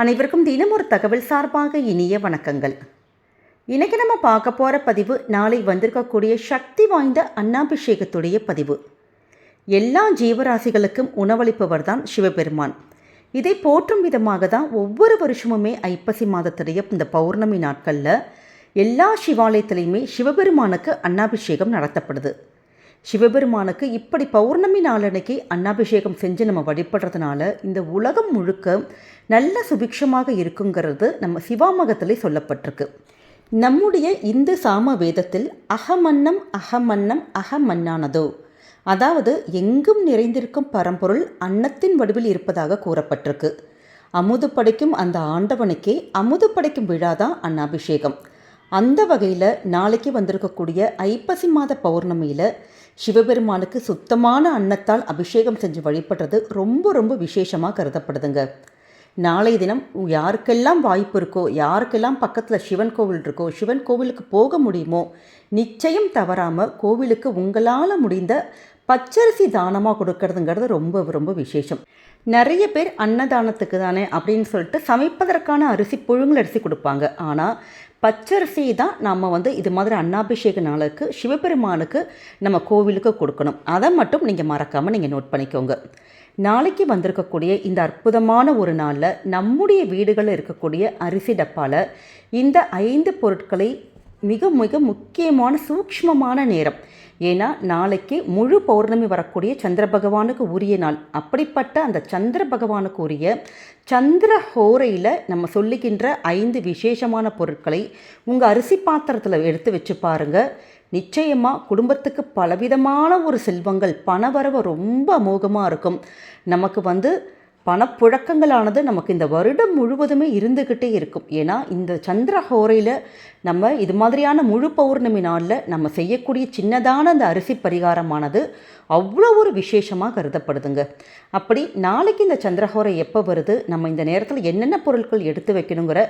அனைவருக்கும் தினம் ஒரு தகவல் சார்பாக இனிய வணக்கங்கள். இன்றைக்கி நம்ம பார்க்க போகிற பதிவு நாளை வந்திருக்கக்கூடிய சக்தி வாய்ந்த அன்னாபிஷேகத்துடைய பதிவு. எல்லா ஜீவராசிகளுக்கும் உணவளிப்பவர் தான் சிவபெருமான். இதை போற்றும் விதமாக தான் ஒவ்வொரு வருஷமுமே ஐப்பசி மாதத்துடைய இந்த பௌர்ணமி நாட்களில் எல்லா சிவாலயத்திலையுமே சிவபெருமானுக்கு அன்னாபிஷேகம் நடத்தப்படுது. சிவபெருமானுக்கு இப்படி பௌர்ணமி நாளன்னைக்கு அன்னாபிஷேகம் செஞ்சு நம்ம வழிபடுறதுனால இந்த உலகம் முழுக்க நல்ல சுபிக்ஷமாக இருக்குங்கிறது நம்ம சிவாமகத்தில் சொல்லப்பட்டிருக்கு. நம்முடைய இந்து சாம வேதத்தில் அகமன்னம் அகமன்னம் அகமன்னானதோ அதாவது எங்கும் நிறைந்திருக்கும் பரம்பொருள் அன்னத்தின் வடிவில் இருப்பதாக கூறப்பட்டிருக்கு. அமுது படைக்கும் அந்த ஆண்டவனுக்கே அமுது படைக்கும் விழாதான் அன்னாபிஷேகம். அந்த வகையில் நாளைக்கு வந்திருக்கக்கூடிய ஐப்பசி மாத பௌர்ணமியில் சிவபெருமானுக்கு சுத்தமான அன்னத்தால் அபிஷேகம் செஞ்சு வழிபடுறது ரொம்ப ரொம்ப விசேஷமாக கருதப்படுதுங்க. நாளைய தினம் யாருக்கெல்லாம் வாய்ப்பு இருக்கோ யாருக்கெல்லாம் பக்கத்தில் சிவன் கோவில் இருக்கோ சிவன் கோவிலுக்கு போக முடியுமோ நிச்சயம் தவறாமல் கோவிலுக்கு உங்களால் முடிந்த பச்சரிசி தானமாக கொடுக்கறதுங்கிறது ரொம்ப ரொம்ப விசேஷம். நிறைய பேர் அன்னதானத்துக்கு தானே அப்படின்னு சொல்லிட்டு சமைப்பதற்கான அரிசி புழுங்கல் அரிசி கொடுப்பாங்க. ஆனால் பச்சரிசி தான் நம்ம வந்து இது மாதிரி அன்னாபிஷேக நாளுக்கு சிவபெருமானுக்கு நம்ம கோவிலுக்கு கொடுக்கணும். அதை மட்டும் நீங்கள் மறக்காமல் நீங்கள் நோட் பண்ணிக்கோங்க. நாளைக்கு வந்திருக்கக்கூடிய இந்த அற்புதமான ஒரு நாளில் நம்முடைய வீடுகளில் இருக்கக்கூடிய அரிசி டப்பாவில் இந்த ஐந்து பொருட்களை மிக மிக முக்கியமான சூக்ஷ்மமான நேரம். ஏன்னா நாளைக்கு முழு பௌர்ணமி வரக்கூடிய சந்திர பகவானுக்கு உரிய நாள். அப்படிப்பட்ட அந்த சந்திர பகவானுக்கு உரிய சந்திர ஹோரையில் நம்ம சொல்லுகின்ற ஐந்து விசேஷமான பொருட்களை உங்கள் அரிசி பாத்திரத்தில் எடுத்து வச்சு பாருங்கள் நிச்சயமாக குடும்பத்துக்கு பலவிதமான ஒரு செல்வங்கள் பணவரவு ரொம்ப அமோகமாக இருக்கும். நமக்கு வந்து பணப்புழக்கங்களானது நமக்கு இந்த வருடம் முழுவதுமே இருந்துக்கிட்டே இருக்கும். ஏன்னா இந்த சந்திர ஹோரையில் நம்ம இது மாதிரியான முழு பௌர்ணமி நாளில் நம்ம செய்யக்கூடிய சின்னதான அந்த அரிசி பரிகாரமானது அவ்வளோ ஒரு விசேஷமாக கருதப்படுதுங்க. அப்படி நாளைக்கு இந்த சந்திரஹோரை எப்போ வருது நம்ம இந்த நேரத்தில் என்னென்ன பொருட்கள் எடுத்து வைக்கணுங்கிற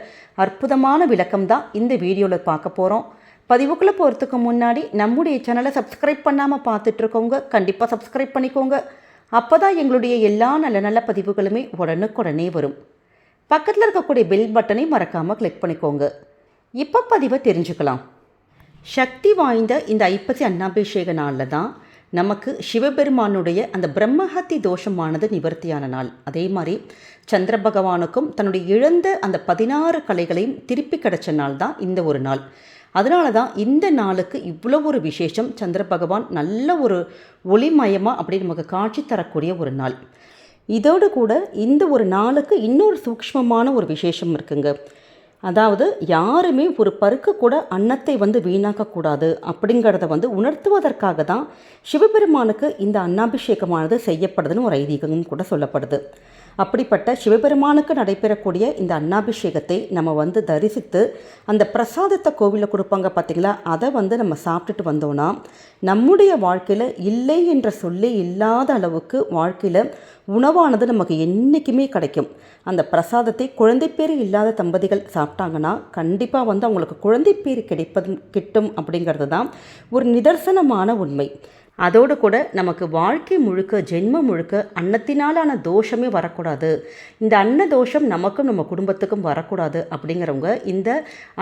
அற்புதமான விளக்கம் தான் இந்த வீடியோவில் பார்க்க போகிறோம் பதிவுக்குள்ளே போகிறதுக்கு முன்னாடி நம்முடைய சேனலை சப்ஸ்கிரைப் பண்ணாமல் பார்த்துட்ருக்கோங்க கண்டிப்பாக சப்ஸ்கிரைப் பண்ணிக்கோங்க. அப்போ தான் எங்களுடைய எல்லா நல்ல நல்ல பதிவுகளுமே உடனுக்குடனே வரும். பக்கத்தில் இருக்கக்கூடிய பெல் பட்டனை மறக்காமல் கிளிக் பண்ணிக்கோங்க. இப்போ பதிவை தெரிஞ்சுக்கலாம். சக்தி வாய்ந்த இந்த ஐப்பசி அன்னாபிஷேக நாளில் தான் நமக்கு சிவபெருமானுடைய அந்த பிரம்மஹத்தி தோஷமானது நிவர்த்தியான நாள். அதே மாதிரி சந்திர பகவானுக்கும் தன்னுடைய இழந்த அந்த பதினாறு கலைகளையும் திருப்பி கிடைச்ச நாள் தான் இந்த ஒரு நாள். அதனால தான் இந்த நாளுக்கு இவ்வளோ ஒரு விசேஷம் சந்திர பகவான் நல்ல ஒரு ஒளிமயமாக அப்படி நமக்கு காட்சி தரக்கூடிய ஒரு நாள். இதோடு கூட இந்த ஒரு நாளுக்கு இன்னொரு சூக்ஷ்மமான ஒரு விசேஷம் இருக்குங்க. அதாவது யாருமே ஒரு பருக்கு கூட அன்னத்தை வந்து வீணாக்கக்கூடாது அப்படிங்கிறத வந்து உணர்த்துவதற்காக தான் சிவபெருமானுக்கு இந்த அன்னாபிஷேகமானது செய்யப்படுதுன்னு ஒரு ஐதீகமும் கூட சொல்லப்படுது. அப்படிப்பட்ட சிவபெருமானுக்கு நடைபெறக்கூடிய இந்த அன்னாபிஷேகத்தை நம்ம வந்து தரிசித்து அந்த பிரசாதத்தை கோவிலில் கொடுப்பாங்க பார்த்திங்களா? அதை வந்து நம்ம சாப்பிட்டுட்டு வந்தோன்னா நம்முடைய வாழ்க்கையில் இல்லை என்ற சொல்லே இல்லாத அளவுக்கு வாழ்க்கையில் உணவானது நமக்கு என்றைக்குமே கிடைக்கும். அந்த பிரசாதத்தை குழந்தை பேர் இல்லாத தம்பதிகள் சாப்பிட்டாங்கன்னா கண்டிப்பாக வந்து அவங்களுக்கு குழந்தை பேர் கிடைப்பது கிட்டும் அப்படிங்கிறது தான் ஒரு நிதர்சனமான உண்மை. அதோடு கூட நமக்கு வாழ்க்கை முழுக்க ஜென்மம் முழுக்க அன்னத்தினாலான தோஷமே வரக்கூடாது. இந்த அன்ன தோஷம் நமக்கும் நம்ம குடும்பத்துக்கும் வரக்கூடாது அப்படிங்கிறவங்க இந்த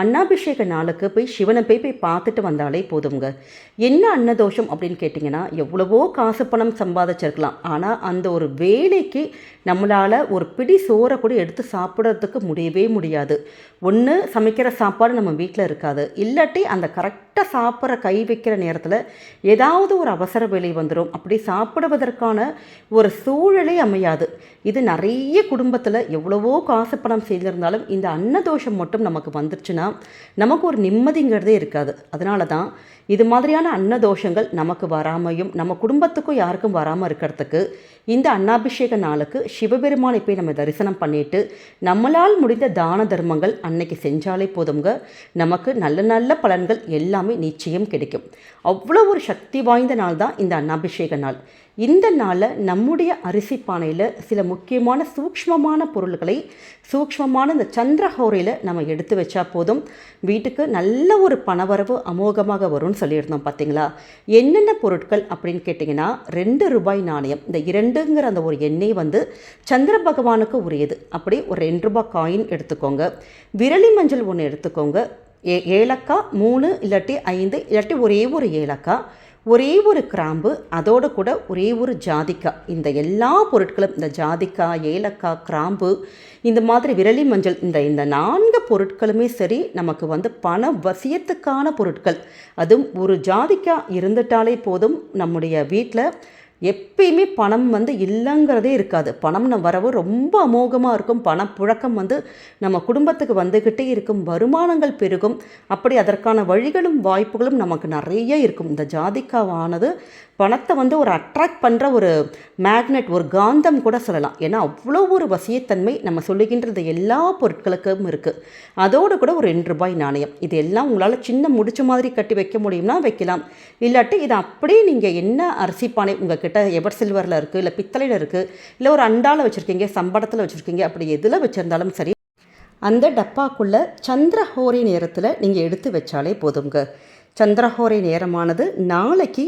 அன்னாபிஷேக நாளுக்கு போய் சிவனை போய் போய் பார்த்துட்டு வந்தாலே போதுங்க என்ன அன்னதோஷம் அப்படின்னு கேட்டிங்கன்னா எவ்வளவோ காசு பணம் சம்பாதிச்சிருக்கலாம். ஆனால் அந்த ஒரு வேலைக்கு நம்மளால் ஒரு பிடி சோறை கூட எடுத்து சாப்பிட்றதுக்கு முடியவே முடியாது. ஒன்று சமைக்கிற சாப்பாடு நம்ம வீட்டில் இருக்காது. இல்லாட்டி அந்த கரெக்டாக சாப்பிட்ற கை வைக்கிற நேரத்தில் ஏதாவது ஒரு அவசர வேலை வந்துடும் அப்படி சாப்பிடுவதற்கான ஒரு சூழலே அமையாது. இது நிறைய குடும்பத்தில் எவ்வளவோ காசு பணம் செய்திருந்தாலும் இந்த அன்னதோஷம் மட்டும் நமக்கு வந்துருச்சுன்னா நமக்கு ஒரு நிம்மதிங்கிறதே இருக்காது. அதனால தான் இது மாதிரியான அன்னதோஷங்கள் நமக்கு வராமையும் நம்ம குடும்பத்துக்கும் யாருக்கும் வராமல் இருக்கிறதுக்கு இந்த அன்னாபிஷேக நாளுக்கு சிவபெருமானை போய் நம்ம தரிசனம் பண்ணிட்டு நம்மளால் முடிந்த தான தர்மங்கள் அன்னைக்கு செஞ்சாலே போதுங்க நமக்கு நல்ல நல்ல பலன்கள் எல்லாமே நிச்சயம் கிடைக்கும். அவ்வளோ ஒரு சக்தி வாய்ந்த நாள் நாள் தான் இந்த அன்னாபிஷேக நாள். இந்த நாளில் நம்முடைய அரிசி பானையில் சில முக்கியமான சூக்ஷ்மமான பொருள்களை சூக்ஷ்மமான இந்த சந்திரஹோரையில் நம்ம எடுத்து வச்சா போதும். வீட்டுக்கு நல்ல ஒரு பணவரவு அமோகமாக வரும்னு சொல்லியிருந்தோம் பார்த்தீங்களா என்னென்ன பொருட்கள் அப்படின்னு கேட்டிங்கன்னா ரெண்டு ரூபாய் நாணயம். இந்த இரண்டுங்கிற அந்த ஒரு எண்ணெய் வந்து சந்திர பகவானுக்கு உரியது. அப்படி ஒரு ரெண்டு ரூபாய் காயின் எடுத்துக்கோங்க. விரலி மஞ்சள் ஒன்று எடுத்துக்கோங்க. ஏ ஏலக்காய் மூணு இல்லாட்டி ஐந்து இல்லாட்டி ஒரே ஒரு ஏலக்காய் ஒரே ஒரு கிராம்பு அதோடு கூட ஒரே ஒரு ஜாதிக்காய். இந்த எல்லா பொருட்களும் இந்த ஜாதிக்காய் ஏலக்காய் கிராம்பு இந்த மாதிரி விரலி மஞ்சள் இந்த இந்த நான்கு பொருட்களுமே சரி நமக்கு வந்து பண வசியத்துக்கான பொருட்கள். அதுவும் ஒரு ஜாதிக்காய் இருந்துட்டாலே போதும் நம்முடைய வீட்டில் எப்பயுமே பணம் வந்து இல்லைங்கிறதே இருக்காது. பணம் நம்ம வரவு ரொம்ப அமோகமாக இருக்கும். பணப்புழக்கம் வந்து நம்ம குடும்பத்துக்கு வந்துக்கிட்டே இருக்கும். வருமானங்கள் பெருகும். அப்படி அதற்கான வழிகளும் வாய்ப்புகளும் நமக்கு நிறைய இருக்கும். இந்த ஜாதிக்காவானது பணத்தை வந்து ஒரு அட்ராக்ட் பண்ணுற ஒரு மேக்னெட் ஒரு காந்தம் கூட சொல்லலாம். ஏன்னா அவ்வளோ ஒரு வசியத்தன்மை நம்ம சொல்லுகின்றது எல்லா பொருட்களுக்கும் இருக்குது அதோடு கூட ஒரு ரெண்டு ரூபாய் நாணயம். இது எல்லாம் உங்களால் சின்ன முடிச்ச மாதிரி கட்டி வைக்க முடியும்னா வைக்கலாம். இல்லாட்டி இதை அப்படியே நீங்கள் என்ன அரிசி பானை உங்கள் கிட்ட எவர் சில்வரில் இருக்குது இல்லை பித்தளையில் இருக்குது இல்லை ஒரு அண்டாவில் வச்சுருக்கீங்க சம்படத்தில் வச்சுருக்கீங்க அப்படி எதில் வச்சுருந்தாலும் சரி அந்த டப்பாக்குள்ளே சந்திரஹோரி நேரத்தில் நீங்கள் எடுத்து வச்சாலே போதுங்க சந்திரஹோரை நேரமானது நாளைக்கு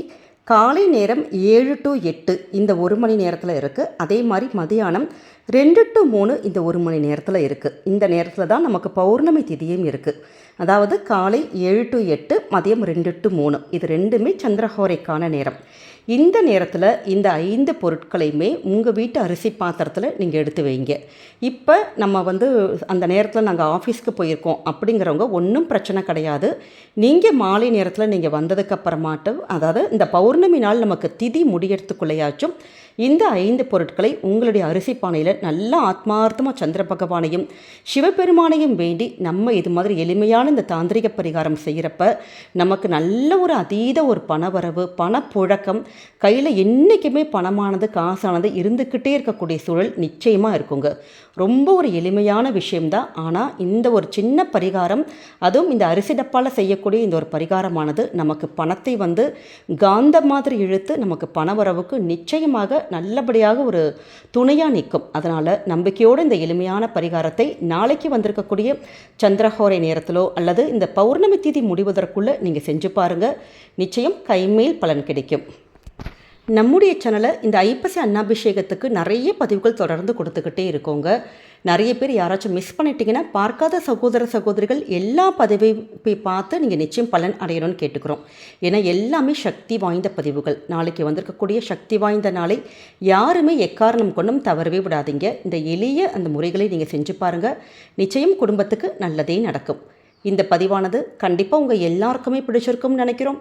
காலை நேரம் ஏழு டு எட்டு இந்த ஒரு மணி நேரத்தில் இருக்குது அதே மாதிரி மதியானம் ரெண்டு டு மூணு இந்த ஒரு மணி நேரத்தில் இருக்குது இந்த நேரத்தில் தான் நமக்கு பௌர்ணமி திதியும் இருக்குது அதாவது காலை ஏழு டு எட்டு மதியம் ரெண்டு டு மூணு. இது ரெண்டுமே சந்திரஹோரைக்கான நேரம். இந்த நேரத்தில் இந்த ஐந்து பொருட்களையுமே உங்கள் வீட்டு அரிசி பாத்திரத்தில் நீங்கள் எடுத்து வைங்க. இப்போ நம்ம வந்து அந்த நேரத்தில் நாங்கள் ஆஃபீஸ்க்கு போயிருக்கோம் அப்படிங்கிறவங்க ஒன்றும் பிரச்சனை கிடையாது. நீங்கள் மாலை நேரத்தில் நீங்கள் வந்ததுக்கப்புறமாட்டு அதாவது இந்த பௌர்ணமி நாள் நமக்கு திதி முடியறதுக்குள்ளேயாச்சும் இந்த ஐந்து பொருட்களை உங்களுடைய அரிசி பானையில் நல்லா ஆத்மார்த்தமாக சந்திர பகவானையும் சிவபெருமானையும் வேண்டி நம்ம இது மாதிரி எளிமையான இந்த தாந்திரிக பரிகாரம் செய்கிறப்ப நமக்கு நல்ல ஒரு அதீத ஒரு பணவரவு பணப்புழக்கம் கையில் என்றைக்குமே பணமானது காசானது இருந்துக்கிட்டே இருக்கக்கூடிய சூழல் நிச்சயமாக இருக்குங்க. ரொம்ப ஒரு எளிமையான விஷயம்தான். ஆனால் இந்த ஒரு சின்ன பரிகாரம் அதுவும் இந்த அரிசி டப்பால் செய்யக்கூடிய இந்த ஒரு பரிகாரமானது நமக்கு பணத்தை வந்து காந்த மாதிரி இழுத்து நமக்கு பணவரவுக்கு நிச்சயமாக நல்லபடியாக ஒரு துணையாக நிற்கும். அதனால் நம்பிக்கையோடு இந்த எளிமையான பரிகாரத்தை நாளைக்கு வந்திருக்கக்கூடிய சந்திரஹோரை நேரத்திலோ அல்லது இந்த பௌர்ணமி திதி முடிவதற்குள்ளே நீங்கள் செஞ்சு பாருங்கள் நிச்சயம் கைமேல் பலன் கிடைக்கும். நம்முடைய சேனலை இந்த ஐப்பசி அன்னாபிஷேகத்துக்கு நிறைய பதிவுகள் தொடர்ந்து கொடுத்துக்கிட்டே இருக்கோங்க. நிறைய பேர் யாராச்சும் மிஸ் பண்ணிட்டீங்கன்னா பார்க்காத சகோதர சகோதரிகள் எல்லா பதிவை போய் பார்த்து நீங்கள் நிச்சயம் பலன் அடையணும்னு கேட்டுக்கிறோம். ஏன்னா எல்லாமே சக்தி வாய்ந்த பதிவுகள். நாளைக்கு வந்திருக்கக்கூடிய சக்தி வாய்ந்த நாளை யாருமே எக்காரணம் கொண்டும் தவறவே விடாதீங்க. இந்த எளிய அந்த முறைகளை நீங்கள் செஞ்சு பாருங்கள் நிச்சயம் குடும்பத்துக்கு நல்லதே நடக்கும். இந்த பதிவானது கண்டிப்பாக உங்கள் எல்லாருக்குமே பிடிச்சிருக்கும்னு நினைக்கிறோம்.